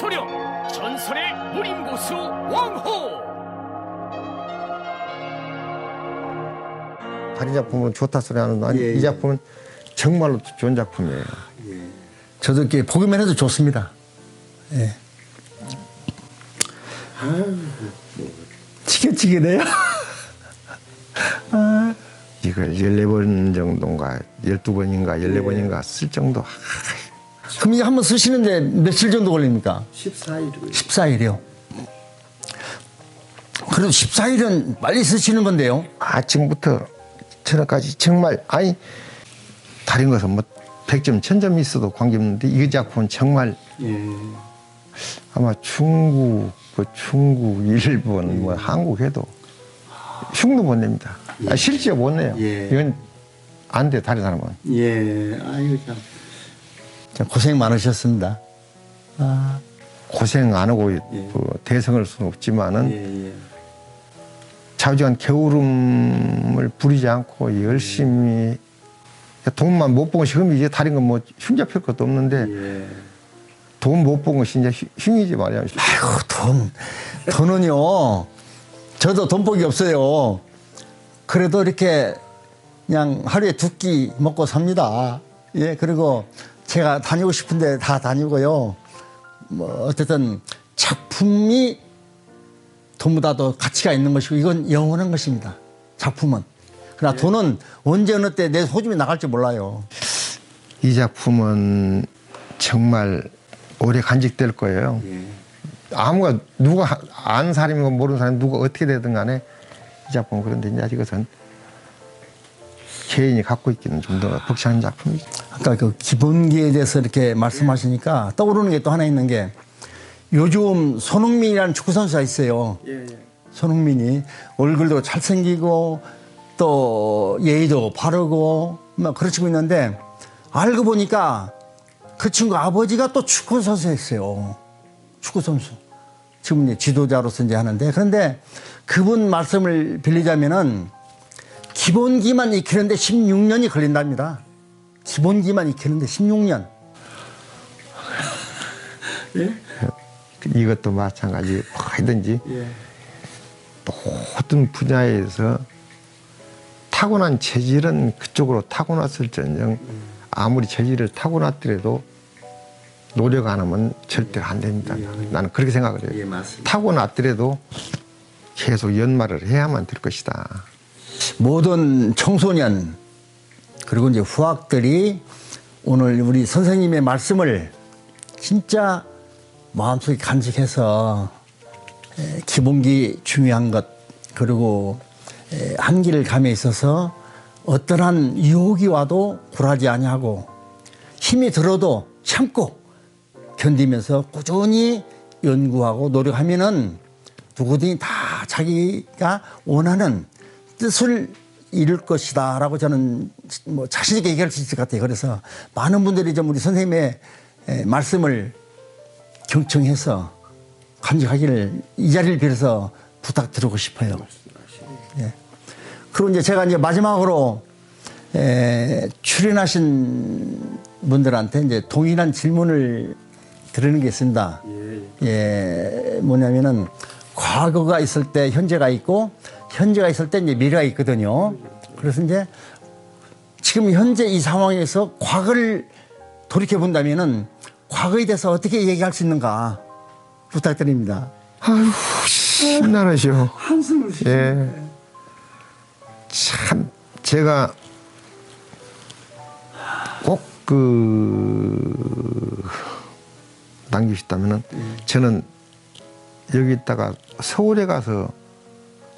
소령 전설의 무림고수 왕호 다른 작품은 좋다 소리 하는 아니 예, 이 예. 작품은 정말로 좋은 작품이에요. 저도 이렇게 보기만 해도 좋습니다. 예. 지긋지긋해요. 이걸 14번 정도인가 12번인가 14번인가 쓸 정도 그럼 이제 한 번 쓰시는데 며칠 정도 걸립니까? 14일 14일이요. 그래도 14일은 빨리 쓰시는 건데요. 아침부터 저녁까지 정말 아니 다른 것은 뭐 100점 1000점 있어도 관계없는데 이 작품은 정말 예. 아마 중국 뭐 중국 일본 뭐 한국 해도 흉도 못 냅니다. 아, 실제 못 내요. 예. 이건 안 돼 다른 사람은. 예. 아이고 참. 자, 고생 많으셨습니다. 아, 고생 안 하고 뭐 대성할 수는 없지만은 예, 예. 자주한 게으름을 부리지 않고 열심히 돈만 못 본 것이 흠이지 다른 건 뭐 흉잡할 것도 없는데 예. 돈못 본 것이 이제 흉- 흉이지 말이야. 아이고, 돈. 돈은요. 저도 돈복이 없어요. 그래도 이렇게 그냥 하루에 두 끼 먹고 삽니다. 예, 그리고 제가 다니고 싶은데 다 다니고요. 뭐, 어쨌든 작품이 돈보다 도 가치가 있는 것이고 이건 영원한 것입니다. 작품은. 그러나 돈은 언제 어느 때 내 소중히 나갈지 몰라요. 이 작품은 정말 오래 간직될 거예요. 예. 아무가 누가 아는 사람이고 모르는 사람이 누가 어떻게 되든 간에 이 작품은 그런데 이제 이것은 개인이 갖고 있기는 좀 더 벅찬 작품이죠. 아까 그 기본기에 대해서 이렇게 말씀하시니까 떠오르는 게 또 하나 있는 게 요즘 손흥민이라는 축구 선수가 있어요. 예, 예. 손흥민이 얼굴도 잘생기고 또 예의도 바르고 막 그러시고 있는데 알고 보니까 그 친구 아버지가 또 축구 선수였어요. 축구 선수. 지금 이제 지도자로서 이제 하는데 그런데 그분 말씀을 빌리자면은 기본기만 익히는데 16년이 걸린답니다. 기본기만 익히는데 16년. 이것도 마찬가지 뭐든지 예. 모든 분야에서 타고난 체질은 그쪽으로 타고났을전정 아무리 체질을 타고났더라도 노력 안 하면 절대 안 됩니다. 나는 그렇게 생각을 해요. 예. 타고났더라도 계속 연말을 해야만 될 것이다. 모든 청소년 그리고 이제 후학들이 오늘 우리 선생님의 말씀을 진짜 마음속에 간직해서 에, 기본기 중요한 것 그리고 에, 한기를 감에 있어서 어떠한 유혹이 와도 굴하지 아니하고 힘이 들어도 참고 견디면서 꾸준히 연구하고 노력하면은 누구든지 다 자기가 원하는 뜻을 이룰 것이다 라고 저는 뭐 자신 있게 얘기할 수 있을 것 같아요. 그래서 많은 분들이 좀 우리 선생님의 에, 말씀을 경청해서 감직하기를 이 자리를 빌어서 부탁드리고 싶어요. 예. 그리고 이제 제가 이제 마지막으로 에, 출연하신 분들한테 이제 동일한 질문을 드리는 게 있습니다. 예, 뭐냐면은 과거가 있을 때 현재가 있고 현재가 있을 때 이제 미래가 있거든요. 그래서 이제 지금 현재 이 상황에서 과거를 돌이켜 본다면은 과거에 대해서 어떻게 얘기할 수 있는가 부탁드립니다. 아유 신나르죠. 한숨을 쉬. 예. 참 제가 꼭 그 남기셨다면은 저는 여기 있다가 서울에 가서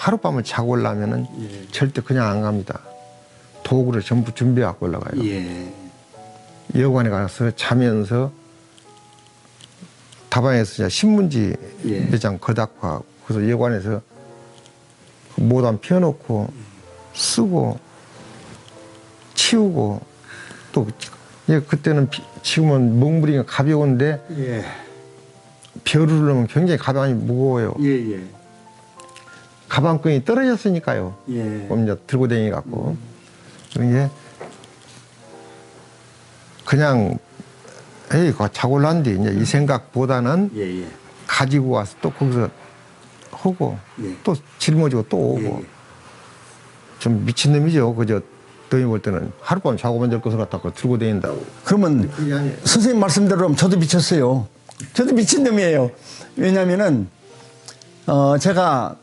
하룻밤을 자고 올라면은 절대 그냥 안 갑니다. 도구를 전부 준비해 갖고 올라가요. 예. 여관에 가서 자면서 다방에서 신문지 예. 몇장 거닫고 하고 그래서 여관에서 그 모단 펴놓고 쓰고 치우고 또 예, 그때는 비- 지금은 멍부리가 가벼운데 예. 벼를 넣으면 굉장히 가방이 무거워요. 예, 예. 가방끈이 떨어졌으니까요. 예. 그럼 이제 들고 다니 갖고 이게 그냥 에이, 그거 자골란디 이제 이 생각보다는 예, 예. 가지고 와서 또 거기서 하고 예. 또 짊어지고 또 오고 예, 예. 좀 미친 놈이죠. 그저 너희 볼 때는 하룻밤 자고만 될 것을 갖다가 들고 다닌다고. 그러면. 선생님 말씀대로 저도 미쳤어요. 저도 미친 놈이에요. 왜냐면은, 어, 제가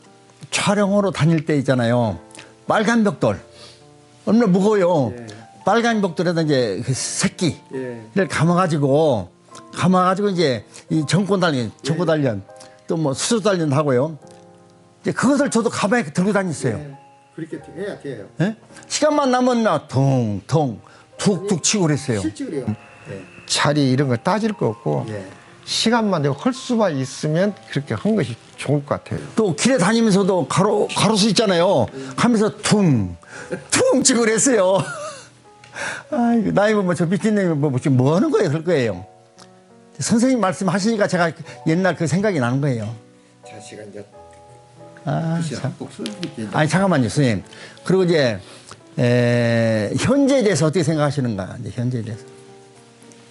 촬영으로 다닐 때 있잖아요. 빨간 벽돌. 얼마나 무거워요. 빨간 벽돌에다 이제 그 새끼를 예. 감아가지고, 감아가지고 이제 이 정권 단련, 정권 단련, 또 뭐 수소 단련 하고요. 이제 그것을 저도 가방에 들고 다녔어요. 예. 그렇게 해야 돼요. 예? 시간만 나면 나 퉁퉁 툭툭 치고 그랬어요. 실제 그래요. 예. 자리 이런 거 따질 거 없고 예. 시간만 되고 할 수만 있으면 그렇게 한 것이 좋을 것 같아요. 또 길에 다니면서도 가로 가로수 있잖아요. 하면서 퉁, 퉁 치고 그랬어요. 아이고 나이 보면 저 미친놈이 뭐 지금 뭐 하는 거예요, 그럴 거예요. 선생님 말씀하시니까 제가 옛날 그 생각이 나는 거예요. 자식은 이제 아, 참. 아니 잠깐만요, 선생님. 그리고 이제 에, 현재에 대해서 어떻게 생각하시는가? 이제 현재에 대해서.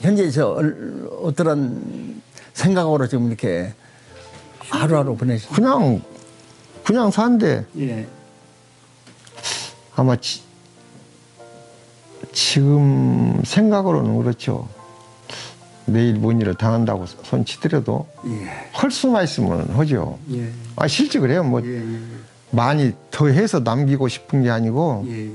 현재에서 얼- 어떠한 생각으로 지금 이렇게 하루하루 보내시. 그냥 그냥 사는데 예. 아마 지, 지금 생각으로는 그렇죠. 내일 뭔 일을 당한다고 손 치더라도 예. 할 수만 있으면 하죠. 예. 아 실제 그래요. 뭐 예. 예. 많이 더 해서 남기고 싶은 게 아니고 예.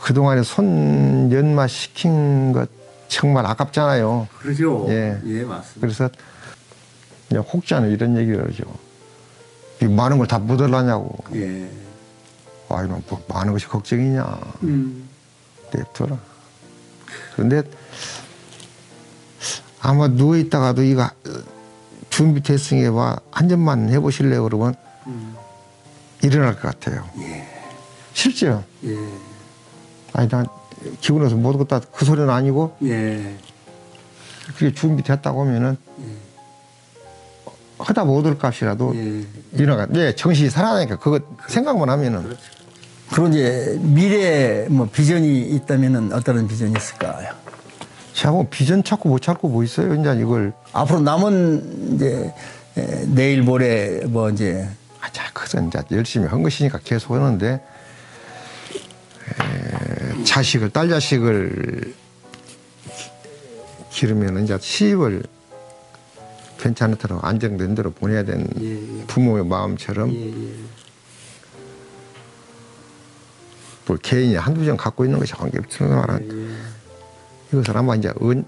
그 동안에 손 연마 시킨 것 정말 아깝잖아요. 그러죠. 예. 예, 맞습니다. 그래서 그냥 혹자는 이런 얘기를 하죠. 이 많은 걸 다 묻어라냐고. 예. 아, 이놈 뭐 많은 것이 걱정이냐. 음. 냅둬라. 그런데 아마 누워 있다가도 이거 준비됐으니 와한 점만 해보실래요? 그러면 음. 일어날 것 같아요. 실제요. 예. 아니, 난 기분에서 못 얻었다. 그 소리는 아니고 예. 그게 준비됐다고 하면은 하다 못 얻을 값이라도 예. 일어나가. 예, 정신이 살아나니까 그거 생각만 하면은 그리고 이제 미래 뭐 비전이 있다면은 어떤 비전이 있을까요? 제가 뭐 비전 찾고 못 찾고 뭐 있어요. 이제 이걸 앞으로 남은 이제 에, 내일 모레 뭐 이제 아, 자, 그건 이제 열심히 한 것이니까 계속 하는데, 에, 자식을, 딸 자식을 기르면 이제 시집을 괜찮은 대로 안정된 대로 보내야 되는 예, 예. 부모의 마음처럼 예. 예. 뭐 개인이 한두 점 갖고 있는 것이 관계없는 말은 예. 이것을 아마 이제 언,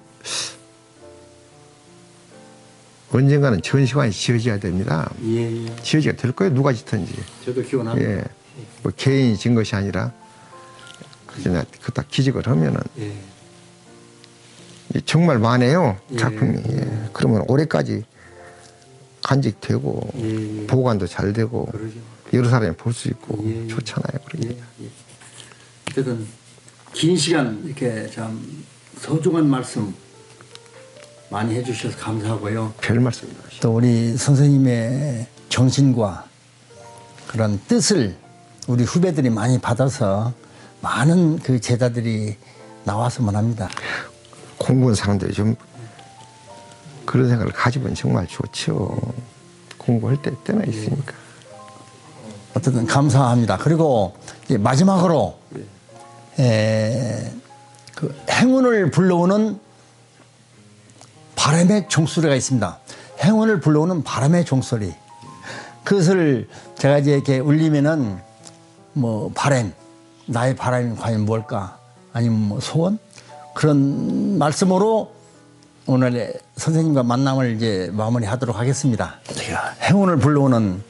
언젠가는 전시관이 지어져야 됩니다. 예. 예. 지어지게 될 거예요. 누가 짓든지. 저도 기원합니다. 예. 뭐 개인이 진 것이 아니라 그냥 그다 기직을 하면은 예. 이 정말 많아요 예. 작품이. 예. 그러면 올해까지 간직되고 예, 예. 보관도 잘 되고 그러죠. 여러 사람이 볼 수 있고 예, 예. 좋잖아요. 예. 예. 어쨌든 긴 시간 이렇게 참 소중한 말씀 많이 해주셔서 감사하고요. 별 말씀입니다. 또 우리 선생님의 정신과 그런 뜻을 우리 후배들이 많이 받아서 많은 그 제자들이 나왔으면 합니다. 공부한 사람들이 좀 그런 생각을 가지면 정말 좋죠. 공부할 때 때나 있으니까. 어쨌든 감사합니다. 그리고 마지막으로 에, 그 행운을 불러오는 바람의 종소리가 있습니다. 행운을 불러오는 바람의 종소리. 그것을 제가 이제 이렇게 울리면은 뭐 바람, 나의 바람이 과연 뭘까? 아니면 뭐 소원? 그런 말씀으로 오늘의 선생님과 만남을 이제 마무리하도록 하겠습니다. 제가 행운을 불러오는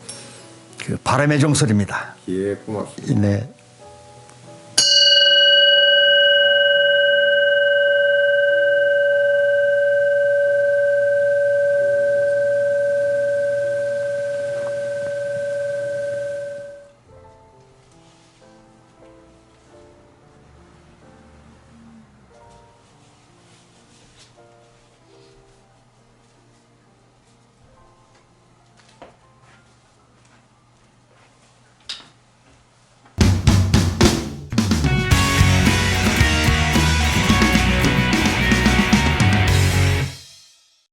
그 바람의 종소리입니다. 예, 고맙습니다. 네.